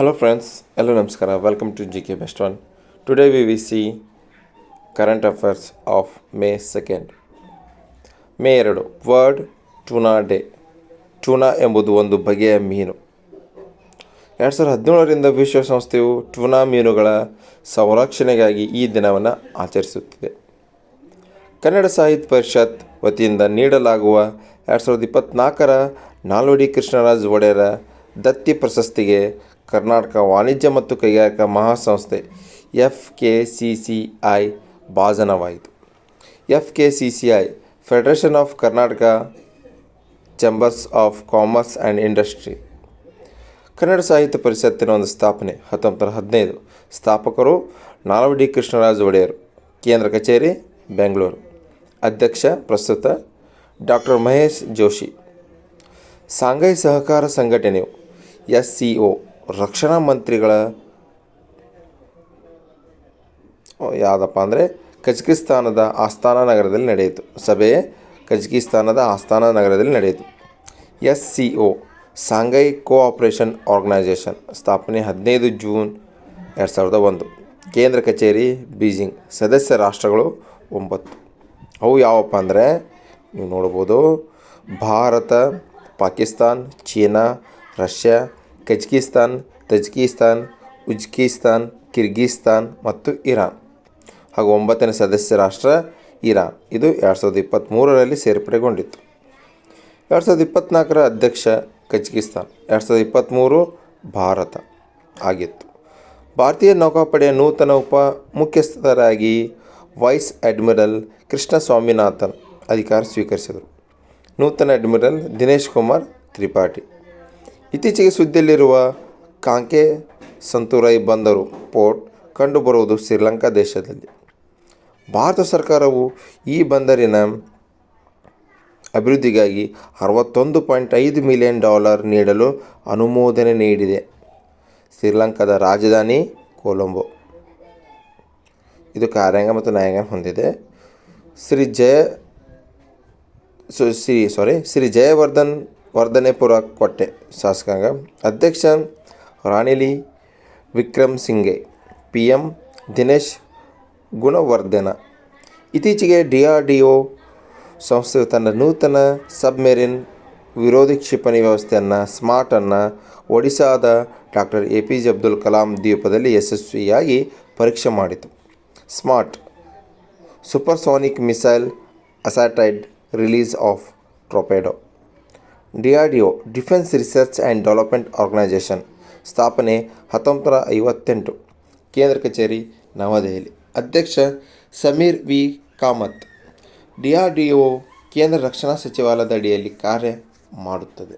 Hello friends, ನಮಸ್ಕಾರ welcome to G K Best One. Today we we see current affairs of May 2nd. May ಎರಡು word ಟೂನಾ day ಟೂನಾ ಎಂಬುದು ಒಂದು ಬಗೆಯ ಮೀನು ಎರಡು ಸಾವಿರದ ಹದಿನೇಳರಿಂದ ವಿಶ್ವಸಂಸ್ಥೆಯು ಟುನಾ ಮೀನುಗಳ ಸಂರಕ್ಷಣೆಗಾಗಿ ಈ ದಿನವನ್ನು ಆಚರಿಸುತ್ತಿದೆ ಕನ್ನಡ ಸಾಹಿತ್ಯ ಪರಿಷತ್ ವತಿಯಿಂದ ನೀಡಲಾಗುವ ಎರಡು ಸಾವಿರದ ಇಪ್ಪತ್ತ್ನಾಲ್ಕರ ನಾಲ್ವಡಿ ಕೃಷ್ಣರಾಜ್ ಒಡೆಯರ ದತ್ತಿ ಪ್ರಶಸ್ತಿಗೆ ಕರ್ನಾಟಕ ವಾಣಿಜ್ಯ ಮತ್ತು ಕೈಗಾರಿಕಾ ಮಹಾಸಂಸ್ಥೆ F K C C I ಭಾಜನವಾಯಿತು. F K C C I federation of Karnataka chambers of commerce and industry Kannada Sahitya ಪರಿಷತ್ತಿನ ಒಂದು ಸ್ಥಾಪನೆ ಹತ್ತೊಂಬತ್ತು ನೂರ ಹದಿನೈದು. ಸ್ಥಾಪಕರು ನಾಲ್ವಡಿ ಕೃಷ್ಣರಾಜ ಒಡೆಯರು, ಕೇಂದ್ರ ಕಚೇರಿ, ಬೆಂಗಳೂರು. ಅಧ್ಯಕ್ಷ ಪ್ರಸ್ತುತ ಡಾಕ್ಟರ್ ಮಹೇಶ್ ಜೋಶಿ. ಸಾಂಘೈ ಸಹಕಾರ ಸಂಘಟನೆಯು ಎಸ್ ಸಿ ಒ ರಕ್ಷಣಾ ಮಂತ್ರಿಗಳ ಯಾವುದಪ್ಪ ಅಂದರೆ ಕಜಕಿಸ್ತಾನದ ಆಸ್ಥಾನ ನಗರದಲ್ಲಿ ನಡೆಯಿತು. ಸಭೆ ಕಜಕಿಸ್ತಾನದ ಆಸ್ಥಾನ ನಗರದಲ್ಲಿ ನಡೆಯಿತು. S C O Shanghai cooperation organisation, ಸ್ಥಾಪನೆ ಹದಿನೈದು ಜೂನ್ ಎರಡು ಸಾವಿರದ ಒಂದು. ಕೇಂದ್ರ ಕಚೇರಿ, ಬೀಜಿಂಗ್, ಸದಸ್ಯ ರಾಷ್ಟ್ರಗಳು ಒಂಬತ್ತು. ಅವು ಯಾವಪ್ಪ ಅಂದರೆ, ನೀವು ನೋಡ್ಬೋದು, Bharat, Pakistan, China, Russia Kazakhstan Tajikistan Uzbekistan Kyrgyzstan ಮತ್ತು ಇರಾನ್ ಹಾಗೂ ಒಂಬತ್ತನೇ ಸದಸ್ಯ ರಾಷ್ಟ್ರ ಇರಾನ್. ಇದು ಎರಡು ಸಾವಿರದ ಇಪ್ಪತ್ತ್ಮೂರರಲ್ಲಿ ಸೇರ್ಪಡೆಗೊಂಡಿತ್ತು. ಎರಡು ಸಾವಿರದ ಇಪ್ಪತ್ತ್ನಾಲ್ಕರ ಅಧ್ಯಕ್ಷ ಕಜಕಿಸ್ತಾನ್ ಎರಡು ಸಾವಿರದ ಇಪ್ಪತ್ತ್ಮೂರು ಭಾರತ ಆಗಿತ್ತು. ಭಾರತೀಯ ನೌಕಾಪಡೆಯ ನೂತನ ಉಪ ಮುಖ್ಯಸ್ಥರಾಗಿ ವೈಸ್ ಅಡ್ಮಿರಲ್ ಕೃಷ್ಣ ಸ್ವಾಮಿನಾಥನ್ ಅಧಿಕಾರ ಸ್ವೀಕರಿಸಿದರು. ನೂತನ ಅಡ್ಮಿರಲ್ ದಿನೇಶ್ ಕುಮಾರ್ ತ್ರಿಪಾಠಿ. ಇತ್ತೀಚೆಗೆ ಸುದ್ದಿಯಲ್ಲಿರುವ ಕಾಂಕೆ ಸಂತುರೈ ಬಂದರು ಪೋರ್ಟ್ ಕಂಡುಬರುವುದು ಶ್ರೀಲಂಕಾ ದೇಶದಲ್ಲಿ. ಭಾರತ ಸರ್ಕಾರವು ಈ ಬಂದರಿನ ಅಭಿವೃದ್ಧಿಗಾಗಿ ಅರವತ್ತೊಂದು ಪಾಯಿಂಟ್ ಐದು ಮಿಲಿಯನ್ ಡಾಲರ್ ನೀಡಲು ಅನುಮೋದನೆ ನೀಡಿದೆ. ಶ್ರೀಲಂಕಾದ ರಾಜಧಾನಿ ಕೊಲಂಬೋ. ಇದು ಕಾರ್ಯಾಂಗ ಮತ್ತು ನ್ಯಾಯಾಂಗ ಹೊಂದಿದೆ. ಶ್ರೀ ಜಯ ಶ್ರೀ ಸಾರಿ ಶ್ರೀ ಜಯವರ್ಧನ್ ವರ್ಧನೆಪುರ ಕೋಟೆ ಶಾಸಕಾಂಗ ಅಧ್ಯಕ್ಷ Ranil Wickremesinghe P M Dinesh Gunawardena. ಇತ್ತೀಚೆಗೆ ಡಿ ಆರ್ ಡಿ ಒ ಸಂಸ್ಥೆಯು ತನ್ನ ನೂತನ ಸಬ್ಮೆರಿನ್ ವಿರೋಧಿ ಕ್ಷಿಪಣಿ ವ್ಯವಸ್ಥೆಯನ್ನು ಸ್ಮಾರ್ಟನ್ನು ಒಡಿಶಾದ doctor A P J Abdul Kalam ದ್ವೀಪದಲ್ಲಿ ಯಶಸ್ವಿಯಾಗಿ ಪರೀಕ್ಷೆ ಮಾಡಿತು. Smart supersonic missile assisted release of torpedo. D R D O defence research and development organisation ಸ್ಥಾಪನೆ ಹತ್ತೊಂಬತ್ತು ಐವತ್ತೆಂಟು, ಕೇಂದ್ರ ಕಚೇರಿ, ನವದೆಹಲಿ. ಅಧ್ಯಕ್ಷ Sameer V. Kamat D R D O ಕೇಂದ್ರ ರಕ್ಷಣಾ ಸಚಿವಾಲಯದ ಅಡಿಯಲ್ಲಿ ಕಾರ್ಯ ಮಾಡುತ್ತದೆ.